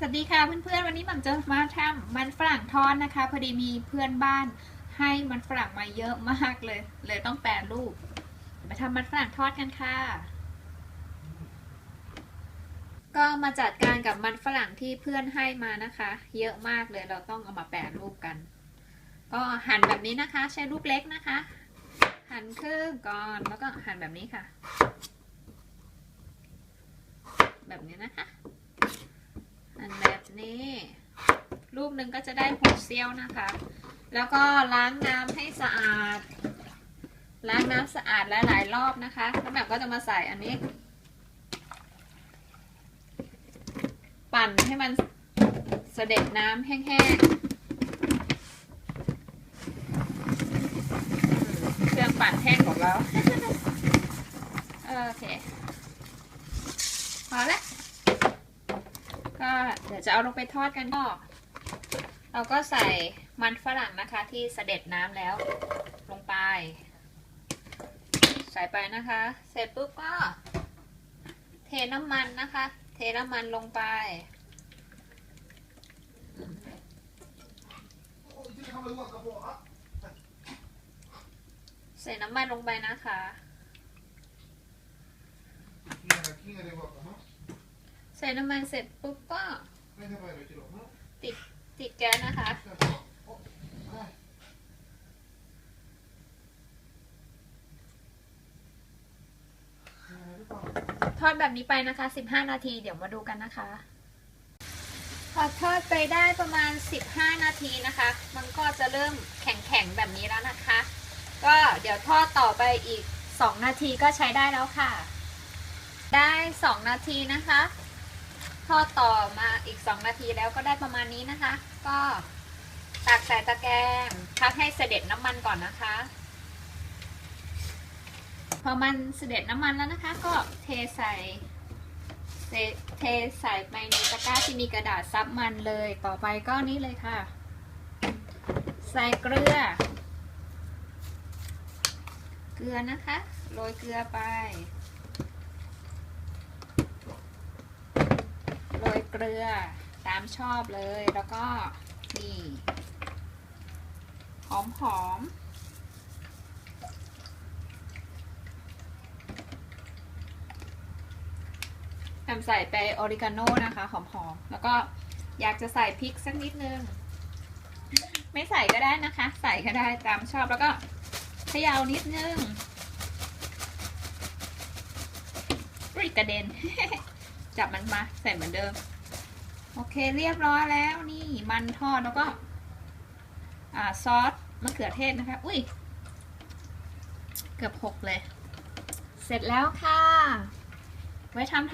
สวัสดีค่ะเพื่อนๆวันนี้หม่ำจะมาทำมันฝรั่งทอดนะคะ พอดีมีเพื่อนบ้านให้มันฝรั่งมาเยอะมากเลย เลยต้องแปรรูปมาทำมันฝรั่งทอดกันค่ะ ก็มาจัดการกับมันฝรั่งที่เพื่อนให้มานะคะ เยอะมากเลยเราต้องเอามาแปรรูปกัน ก็หั่นแบบนี้นะคะ ใช้ลูกเล็กนะคะ หั่นครึ่งก่อนแล้วก็หั่นแบบนี้ค่ะ แบบนี้นะคะ นี้ลูกหนึ่งก็จะได้หกเซี่ยวนะคะ แล้วก็ล้างน้ำให้สะอาด ล้างน้ำสะอาดหลายๆรอบนะคะแล้วแบบก็จะมาใส่อันนี้ ปั่นให้มันเสด็จน้ำแห้งๆ เครื่องปั่นแห้งของเราโอเค พอละก็ เดี๋ยวจะเอาลงไปทอดกันก็ เราก็ใส่มันฝรั่งนะคะที่เสด็จน้ำแล้ว ลงไป ใส่ไปนะคะ เสร็จปุ๊บก็ เทน้ำมันนะคะ เทน้ำมันลงไปใส่น้ำมันลงไปนะคะ ใส่น้ำมันเสร็จปุ๊บก็ ติดติดแก๊สนะคะ ทอดแบบนี้ไปนะคะ 15 นาที เดี๋ยวมาดูกันนะคะ พอทอดไปได้ประมาณ 15 นาทีนะคะ มันก็จะเริ่มแข็งๆแบบนี้แล้วนะคะ ก็เดี๋ยวทอดต่อไปอีก 2 นาทีก็ใช้ได้แล้วค่ะ ได้ 2 นาทีนะคะ ทอดต่อมาอีก 2 นาทีแล้วก็ได้ประมาณนี้นะคะ ก็ตักใส่ตะแกรงพักให้เสด็จน้ำมันก่อนนะคะ พอมันเสด็จน้ำมันแล้วนะคะ ก็เทใส่เทใส่ไปในตะกร้าที่มีกระดาษซับมันเลย ต่อไปก็นี่เลยค่ะ ใส่เกลือ เกลือนะคะ โรยเกลือไป โรย เกลือตามชอบเลยแล้วก็นี่หอมหอมแอมใส่ไปออริกาโน่นะคะ หอมหอมแล้วก็อยากจะใส่พริกสักนิดนึง ไม่ใส่ก็ได้นะคะ ใส่ก็ได้ตามชอบแล้วก็เขยานิดนึงริกระเด็น จับมันมา ใส่เหมือนเดิม โอเคเรียบร้อยแล้วนี่มันทอดแล้วก็ซอสมะเขือเทศนะคะ อุ้ย เกือบหกเลย เสร็จแล้วค่ะ ไว้ทำ